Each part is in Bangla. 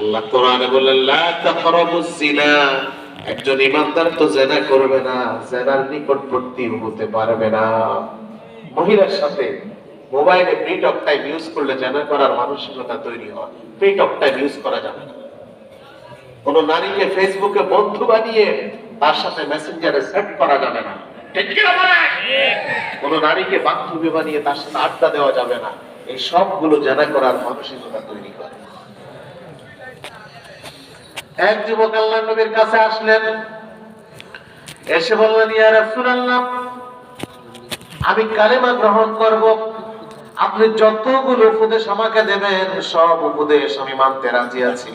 আল্লাহ কোরআনে বললেন, লা তাকরাবুজ জিনা একজন ইমানদার তো জেনা করবে না, জেনার নিকটবর্তী হতে পারবে না। মহিলার সাথে মোবাইলে ফ্রি টক টাইম ইউজ করলে জেনা করার মানসিকতা তৈরি হয়। ফ্রি টক টাইম ইউজ করা যাবে না। কোন নারীকে ফেসবুকে বন্ধু বানিয়ে তার সাথে মেসেঞ্জারে সেট করা যাবে না। কোন নারীকে বান্ধবী বানিয়ে তার সাথে আড্ডা দেওয়া যাবে না। এই সবগুলো জানা করার মানসিকতা তৈরি করে। এক যুবক আল্লাহ নবীর কাছে আসলেন। এসে বললেন, ইয়া রাসূলুল্লাহ, আমি কালেমা গ্রহণ করব। আপনি যতগুলো উপদেশ আমাকে দেবেন, সব উপদেশ আমি মানতে রাজি আছি।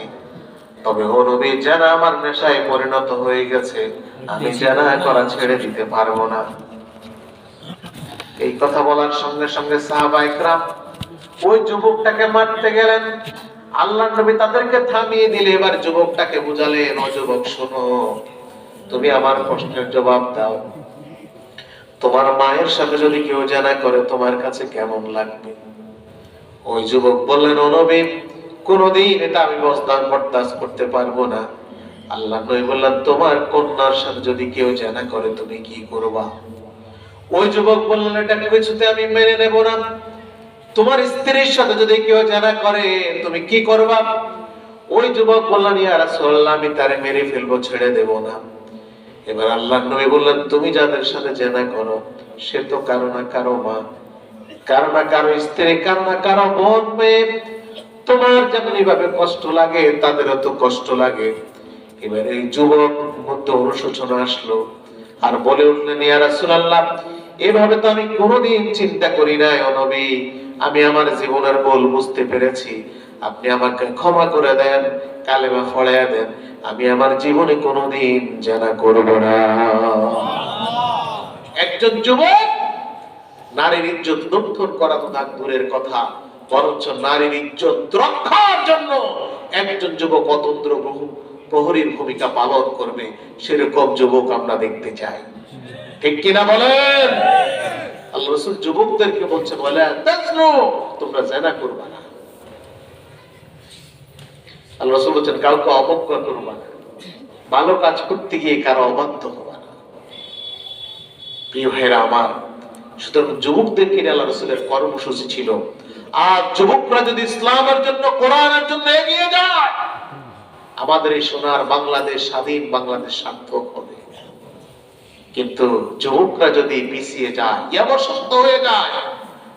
তবে ও নবী যারা আমার নেশায় পরিণত হয়ে গেছে, আমি যারা করা ছেড়ে দিতে পারব না। এই কথা বলার সঙ্গে সঙ্গে সাহাবা ওই যুবকটাকে মারতে গেলেন। আল্লাহ নবী তাদেরকে থামিয়ে দিলে এবার যুবকটাকে বুঝালেন, ও যুবক, শোনো, তুমি আমার প্রশ্নের জবাব দাও। তোমার মায়ের সাথে যদি কেউ জানা করে তোমার কাছে কেমন লাগবে? ওই যুবক বললেন, ও নবী, কোনদিন এটা আমি বস্তান বরদাস্ত করতে পারব না। আল্লাহ নবী বললেন, তোমার কন্যার সাথে যদি কেউ জানা করে তুমি কি করবা? ওই যুবক বললেন, এটা কিছুতে আমি মেনে নেব না। তোমার স্ত্রীর সাথে যদি কেউ জানা করে, তুমি কি করবা? ওই যুবক বললেন আমি তারে মেরে ফেলব, ছেড়ে দেব না। এবার আল্লাহ নবী বললেন, তুমি যাদের সাথে জানা করো, সে তো কারও না কারও মা, কারও না কারও স্ত্রী, কারও না কারও বোন তোমার যেমন এইভাবে কষ্ট লাগে, তাদেরও তো কষ্ট লাগে। এবার এই যুবক মধ্যে অনুশোচনা আসলো আর বলে উঠলেন ইয়া রাসূলুল্লাহ, এভাবে তো আমি কোনোদিন চিন্তা করি নাই, ও নবী। আমি আমার জীবনের বল বুঝতে পেরেছি। আপনি আমাকে ক্ষমা করে দেন, কালেমা ফড়াইয়া দেন। আমি আমার জীবনে কোনোদিন জানা করব না। একজন যুবক নারীর ইজ্জত লুণ্ঠন করা তো তার দূরের কথা, বরঞ্চ নারীর ইজ্জত রক্ষার জন্য একজন যুবক অতন্ত্র প্রহরীর ভূমিকা পালন করবে, সেরকম যুবক আমরা দেখতে চাই। ঠিক কিনা বলেন? আল্লাহ রসুল যুবকদেরকে বলছেন বলে তোমরা জেনা করবা না। আল্লাহ রসুল বলছেন, কাউকে অবজ্ঞা করবা না। ভালো কাজ করতে গিয়ে কারও অবাধ্য হবা না। প্রিয় ভাইরা আমার, সুতরাং যুবকদেরকে আল্লাহ রসুলের কর্মসূচি ছিল, আর যুবকরা যদি ইসলামের জন্য কোরআনের জন্য এগিয়ে যায়, আমাদের এই সোনার বাংলাদেশ, স্বাধীন বাংলাদেশ সার্থক হবে। কিন্তু যুবকরা যদি পিছিয়ে যায় ইয়াবসন্ত হয়ে যায়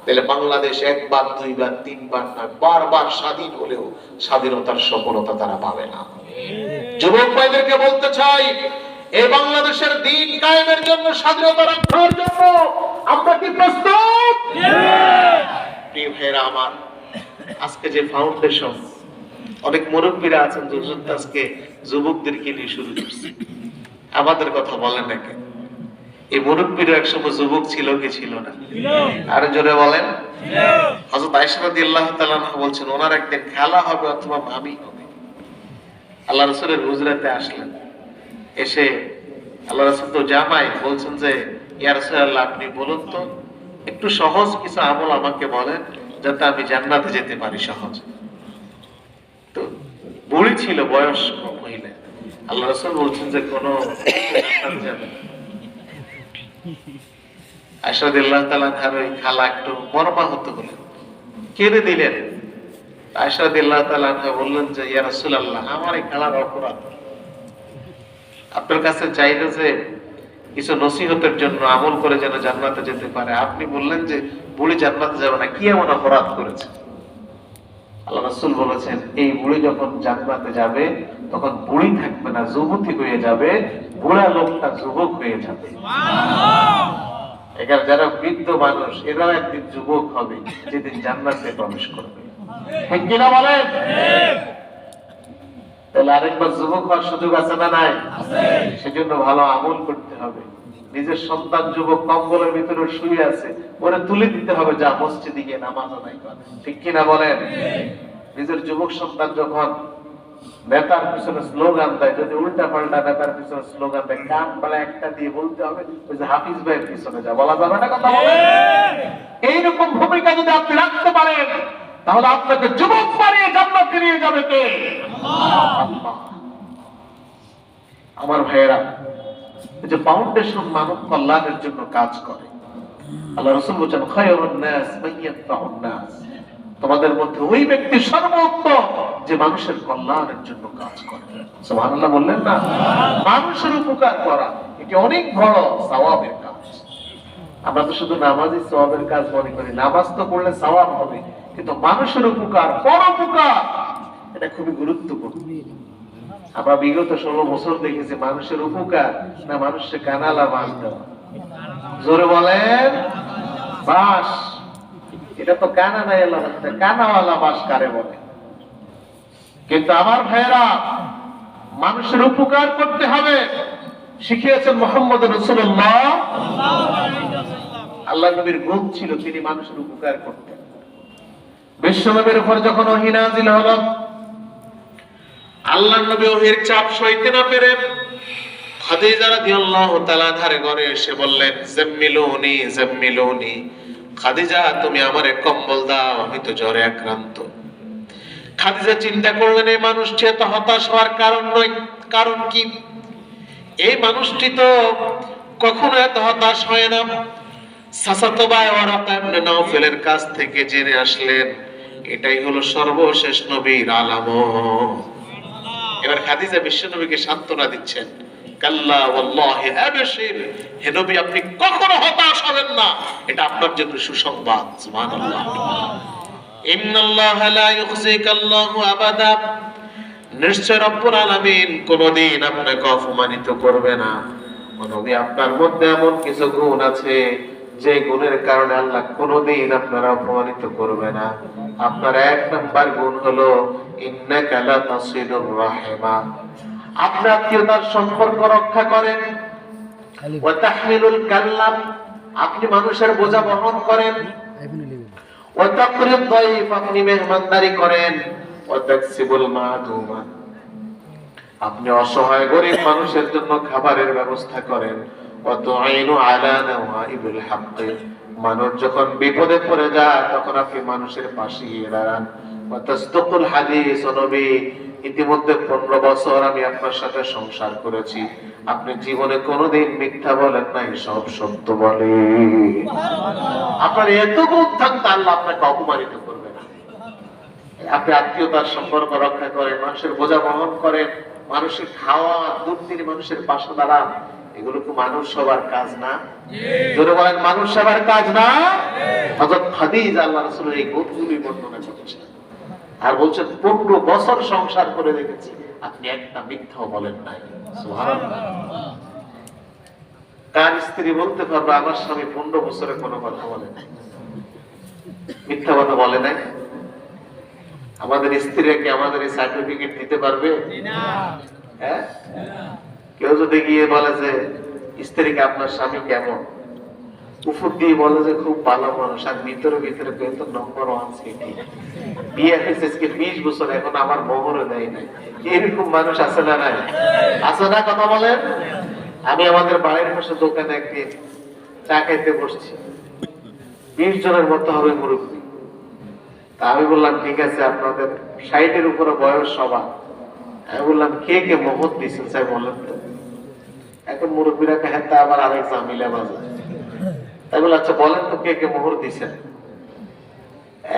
তাহলে বাংলাদেশ একবার দুইবার তিনবার নয় বারবার স্বাধীন হলেও স্বাধীনতার সফলতা তারা পাবে না। যুবক ভাইদেরকে বলতে চাই এই বাংলাদেশের দিন কায়েমের জন্য স্বাধীনতা রক্ষার জন্য আমরা কি প্রস্তুত? প্রিয় ভাইরা আমার আজকে যে ফাউন্ডেশন অনেক মুরব্বীরা আছেন যে আজকে যুবকদেরকে নিয়ে শুরু করছে। আমাদের কথা বলেন না কেন? এই মুরব্বীরা একসময় যুবক ছিল কি ছিল না? আরও জোরে বলেন। রাদিয়াল্লাহু তাআলা বলছেন ওনার একদিন খেলা হবে অথবা মামি হবে। আল্লাহ রাসূলের হুজরাতে আসলেন। এসে আল্লাহ রাসূল তো জামাই বলছেন যে ইয়া আপনি বলুন তো একটু সহজ কিছু আমল আমাকে বলেন যাতে আমি জান্নাতে যেতে পারি সহজ। তো বুড়ি ছিল বয়স্ক মহিলা। আল্লাহ রসুল বলছেন যে কোনো যাবে তাআলা তার ওই খালা একটু মর্মাহত কেঁদে দিলেন। তাআলা বললেন যে, ইয়া আমার এই খালার অপরাধ। আপনার কাছে চাইলে যে কিছু নসিহতের জন্য আমল করে যেন জান্নাতে যেতে পারে। আপনি বললেন যে, বুড়ি জান্নাতে যাবে না। কি এমন অপরাধ করেছে? আল্লাহ রাসূল বলেছেন, এই বুড়ি যখন জান্নাতে যাবে, তখন বুড়ি থাকবে না, যুবতী হয়ে যাবে। বুড়া লোকটা যুবক হয়ে যাবে। এখানে যারা বৃদ্ধ মানুষ, এরাও একদিন যুবক হবে, যেদিন জান্নাতে প্রবেশ করবে। তাহলে আরেকবার যুবক হওয়ার সুযোগ আছে না নাই? সেজন্য ভালো আমল করতে হবে। নিজের সন্তান যুবক কম্বলের ভিতরে শুয়ে আছে ওরে তুলে দিতে হবে যা মসজিদে গিয়ে নামাজ কর। ঠিক কিনা বলেন? নিজের যুবক সন্তান যখন নেতার পিছনে স্লোগান দেয়। যদি উল্টা পাল্টা নেতার পিছনে স্লোগান দেয় কান পালা একটা দিয়ে বলতে হবে ওই যে হাফিজ ভাইয়ের পিছনে যা বলা যাবে না কথা বলে? এইরকম ভূমিকা যদি আপনি রাখতে পারেন তাহলে আপনাকে যুবক বানিয়ে জান্নাতে নিয়ে যাবে কে। আমার ভাইয়েরা যে ফাউন্ডেশন মানব কল্যাণের জন্য কাজ করে। আল্লাহ রসুল বলছেন খায়রুন নাস মাইয়ানফাউন নাস। তোমাদের মধ্যে ওই ব্যক্তি সর্বোত্তম যে মানুষের কল্যাণের জন্য কাজ করে। সুবহানাল্লাহ বললেন না? মানুষের উপকার করা, এটি অনেক বড় সওয়াবের কাজ। আমরা তো শুধু নামাজই সওয়াবের কাজ মনে করি, নামাজ তো পড়লে সওয়াব হবে, কিন্তু মানুষের উপকার, পর উপকার, এটা খুবই গুরুত্বপূর্ণ। আমরা বিগত ষোলো বছর দেখেছি মানুষের উপকার না মানুষের কানালা বাস দেওয়া জোরে বলেন বাস এটা তো কানা নাই এলাম কানাওয়ালা বাস কারে বলে। কিন্তু আমার ভাইয়েরা, মানুষের উপকার করতে হবে, শিখিয়েছেন মোহাম্মদ রসুল্লাহ। আল্লাহ নবীর গুণ ছিল, তিনি মানুষের উপকার করতেন। বিশ্বনবীর উপর যখন অহিনাজিল হল, আল্লাহ নবী ওহির চাপ সইতে না পেরে খাদিজা রাদিয়াল্লাহু তাআলা ধারে ঘরে এসে বললেন, জাম্মিলুনি জাম্মিলুনি। খাদিজা, তুমি আমারে কম্বল দাও, আমি তো জ্বরে আক্রান্ত। খাদিজা চিন্তা করলেন, এই মানুষটি এত হতাশ হওয়ার কারণ নয়। কারণ কি? এই মানুষটি তো কখনো এত হতাশ হয় না। সাসাতো কাছ থেকে জেনে আসলেন, এটাই হলো সর্বশেষ নবীর আলামত। এবার খাদিজা বিশ্বনবীকে সান্ত্বনা দিচ্ছেন। আপনি কখনো হতাশ হবেন না। এটা আপনার জন্য সুসংবাদ নিশ্চয় কোনদিন আপনাকে অপমানিত করবে না। আপনার মধ্যে এমন কিছু গুণ আছে যে গুণের কারণে আল্লাহ কোনদিন আপনারা অপমানিত করবে না। আপনার এক নাম্বার গুণ হলো, ইন্নাকা লা তাসিলুর আপনি আত্মীয়তার সম্পর্ক রক্ষা করেন। ওয়া তাহমিলুল কাল্লাম আপনি মানুষের বোঝা বহন করেন। ওয়া তাকরিম দাইফ আপনি মেহমানদারি করেন। ওয়া তাকসিবুল মাদুমা আপনি অসহায় গরিব মানুষের জন্য খাবারের ব্যবস্থা করেন। মানুষ যখন বিপদে পড়ে যায় তখন আপনি মানুষের পাশে দাঁড়ান। হাদিস ইতিমধ্যে পনেরো বছর আমি আপনার সাথে সংসার করেছি। আপনি জীবনে কোনোদিন মিথ্যা বলেন নাই সব সত্য বলে। আপনার এত গুণ আল্লাহ আপনাকে অপমানিত করবে না। আপনি আত্মীয়তার সম্পর্ক রক্ষা করেন, মানুষের বোঝা বহন করেন, মানুষের খাওয়া দুধ তিনি মানুষের পাশে দাঁড়ান, এগুলো কি মানুষ সবার কাজ না? যদি বলেন, মানুষ সবার কাজ না? হযরত খাদিজা আল্লাহ রাসূলের এই গুণগুলি বর্ণনা করছেন। আর বলছেন পনেরো বছর সংসার করে রেখেছি। আপনি একটা মিথ্যাও বলেন নাই। কার স্ত্রী বলতে পারবে আমার স্বামী পনেরো বছরে কোনো কথা বলে নাই? মিথ্যা কথা বলে নাই। আমাদের স্ত্রীরা কি আমাদের এই সার্টিফিকেট দিতে পারবে? হ্যাঁ? কেউ যদি গিয়ে বলে যে স্ত্রীকে আপনার স্বামী কেমন? উপর দিয়ে বলে যে খুব ভালো মানুষ, আর ভিতরে ভিতরে তো নম্বর ওয়ান সিটি বিশ বছর এখন আমার মোহরও দেয় নাই। এরকম মানুষ আছে না নাই? আছে না কথা বলেন? আমি আমাদের বাড়ির পাশে দোকানে একদিন চা খাইতে বসছি। বিশ জনের মতো হবে মুরব্বী। তা আমি বললাম, ঠিক আছে, আপনাদের ষাটের উপরে বয়স সবার। আমি বললাম, কে কে মোহর দিচ্ছেন স্যার বলেন তো। এখন মুরব্বীরা কে হ্যাঁ তা আবার আরেক জামিলা বাজে তাই বলে আচ্ছা বলেন তো কে কে মোহর দিছেন?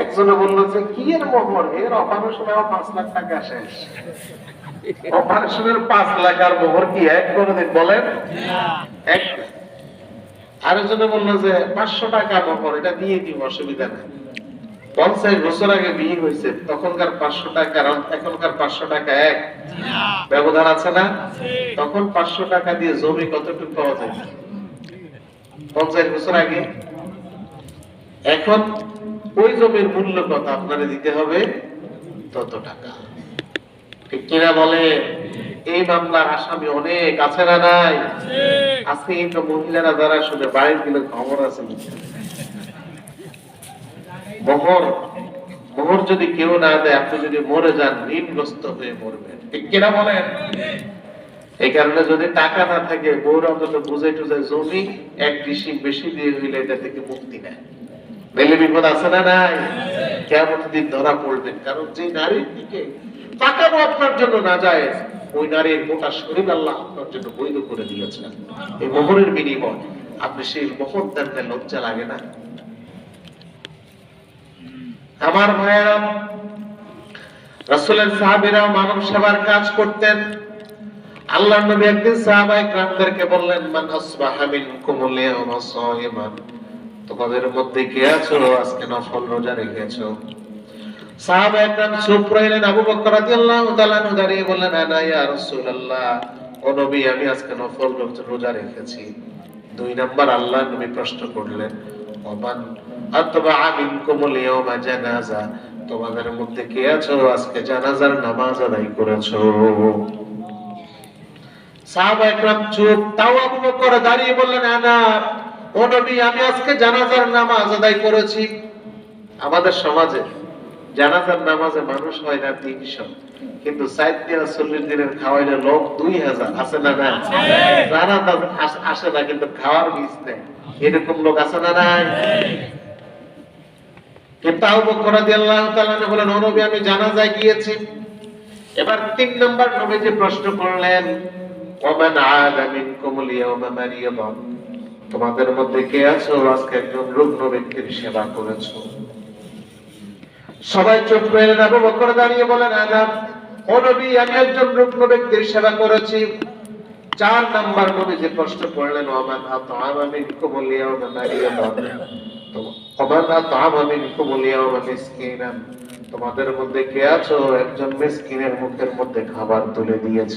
একজনে বলল যে কি এর মোহর? এর অপারেশনে আমার পাঁচ লাখ টাকা শেষ। অপারেশনের পাঁচ লাখ আর মোহর কি এক কোনদিন বলেন? এক। আরেকজনে বলল যে পাঁচশো টাকা মোহর এটা দিয়ে দিব অসুবিধা নেই। পঞ্চাশ বছর আগে বিয়ে হয়েছে তখনকার পাঁচশো টাকা এখনকার পাঁচশো টাকা এক। ব্যবধান আছে না? তখন পাঁচশো টাকা দিয়ে জমি কতটুকু পাওয়া যায়? পঞ্চাশ বছর আগে। এখন ওই জমির মূল্য কত? আপনারা দিতে হবে তত টাকা। ঠিক কিনা বলে? এই মামলার আসামি অনেক আছে না নাই? আজকে কিন্তু মহিলারা যারা শুনে বাড়িরগুলো খবর আছে মোহর মোহর যদি কেউ না দেয় আপনি যদি মরে যান ঋণগ্রস্ত হয়ে মরবেন। ঠিক কিনা বলেন? এই কারণে যদি টাকা না থাকে, বউর অন্তত বুঝে টুঝে জমি এক ডিসি বেশি দিয়ে হইলে এটা থেকে মুক্তি নেয়। বেলে বিপদ আছে না নাই? কেমন দিন ধরা পড়বেন কারণ যে নারীর দিকে তাকানো আপনার জন্য না যায়, ওই নারীর মোটা শরীর আল্লাহ আপনার জন্য বৈধ করে দিয়েছেন। এই মোহরের বিনিময়, আপনি সেই মোহর দেখতে লজ্জা লাগে না? আমার ভাইয়েরা রাসূলের সাহাবীরা মানব সেবার কাজ করতেন। আল্লাহ নবী একদিন সাহাবাই ক্রামদেরকে বললেন, মান আসবাহা মিনকুমুল সাইমান। তোমাদের মধ্যে কে আছো? আজকে নফল রোজা রেখেছো। সাহাবা একরাম চুপ রইলেন। আবু বকর রাদিয়াল্লাহু তাআলা দাঁড়িয়ে বললেন, আনা ইয়া রাসূলুল্লাহ, ও নবী, আমি আজকে নফল রোজা রেখেছি। দুই নাম্বার, আল্লাহ নবী প্রশ্ন করলেন, ওমান আতবা মিনকুমুল ইয়াওমা জানাজা? তোমাদের মধ্যে কে আছো? আজকে জানাজার নামাজ আদায় করেছ। সাহাবা একরাম চুপ। তাও আবু বকর দাঁড়িয়ে বললেন আনা ও নবী আমি আজকে জানাজার নামাজ আদায় করেছি। আমাদের সমাজে জানাজার নামাজে মানুষ হয় না তিনশো। কিন্তু সাইড দিন চল্লিশ দিনের খাওয়াইলে লোক দুই হাজার। আছে না না আসে না কিন্তু খাওয়ার মিস নেই। এরকম লোক আছে না নাই? কিন্তু আবু বকর রাদিয়াল্লাহু তাআলা বলেন ও নবী আমি জানাজায় গিয়েছি। এবার তিন নম্বর নবীজি প্রশ্ন করলেন তোমাদের মধ্যে কে আছো? আজকে একজন রুগ্ন ব্যক্তির সেবা করেছ। সবাই চুপ করে আবু বকর দাঁড়িয়ে বলেন আদাম ও নবী, আমি একজন রুগ্ন ব্যক্তির সেবা করেছি। চার নাম্বার নবীজি প্রশ্ন করলেন, ওমান আতআমা মিনকুম লিয়াওমা মারিয়াদা ওমান আতআমা মিনকুম লিয়াওমা মিসকিনান। তোমাদের মধ্যে কে আছো? একজন মিসকিনের মুখের মধ্যে খাবার তুলে দিয়েছ।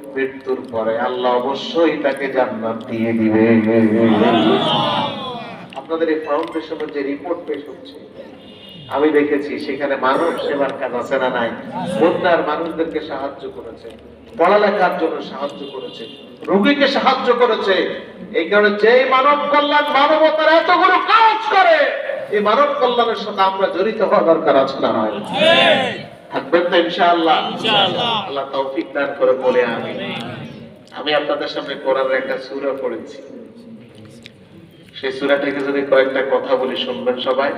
মৃত্যুর পরে আল্লাহ অবশ্যই তাকে জান্নাত দিয়ে দিবে। আপনাদের এই ফাউন্ডেশনের যে রিপোর্ট পেশ হচ্ছে, আমি দেখেছি সেখানে মানব সেবার কাজ আছে না নাই? বন্যার মানুষদেরকে সাহায্য করেছে, পড়ালেখার জন্য সাহায্য করেছে, রোগীকে সাহায্য করেছে। এই কারণে যে মানব কল্যাণ মানবতার এতগুলো কাজ করে, এই মানব কল্যাণের সাথে আমরা জড়িত হওয়া দরকার আছে না নয় থাকবেন তো ইনশাআল্লাহ। আল্লাহ তৌফিক দান করে বলে আমি আমি আপনাদের সামনে কোরআনের একটা সূরা পড়েছি। সেই সূরা থেকে যদি কয়েকটা কথা বলি শুনবেন সবাই?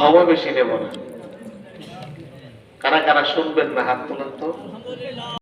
সময় বেশি নেব না। কারা কারা শুনবেন না হাত তুলেন তো?